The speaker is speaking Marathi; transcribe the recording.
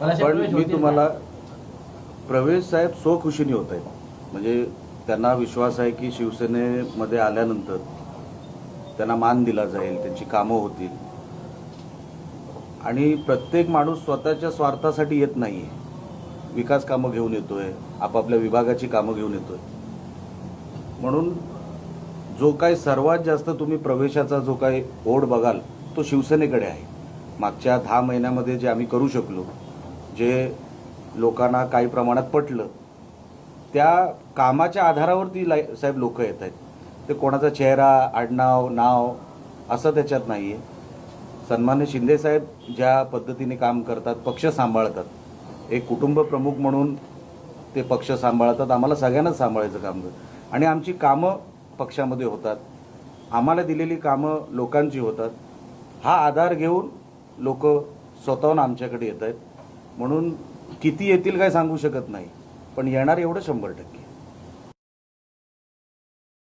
पण मी तुम्हाला? प्रवेश साहेब स्वखुशीने होत आहेत. म्हणजे त्यांना विश्वास आहे की शिवसेनेमध्ये आल्यानंतर त्यांना मान दिला जाईल त्यांची कामं होतील. आणि प्रत्येक माणूस स्वतःच्या स्वार्थासाठी येत नाहीये. विकास कामं घेऊन येतोय आपापल्या विभागाची कामं घेऊन येतोय. म्हणून जो काही सर्वात जास्त तुम्ही प्रवेशाचा जो काही ओढ बघाल तो शिवसेनेकडे आहे. मागच्या दहा महिन्यामध्ये जे आम्ही करू शकलो जे लोकांना काही प्रमाणात पटलं त्या कामाच्या आधारावरती लाई साहेब लोक येत आहेत. ते कोणाचा चेहरा आडनाव नाव असं त्याच्यात नाही आहे सन्मान्य शिंदे साहेब ज्या पद्धतीने काम करतात पक्ष सांभाळतात. एक कुटुंब प्रमुख म्हणून ते पक्ष सांभाळतात. आम्हाला सगळ्यांनाच सांभाळायचं काम आणि आमची कामं पक्षामध्ये होतात. आम्हाला दिलेली कामं लोकांची होतात. हा आधार घेऊन लोक स्वतःहून आमच्याकडे येत आहेत. म्हणून किती येतील काय सांगू शकत नाही. पण येणार एवढं शंभर टक्के.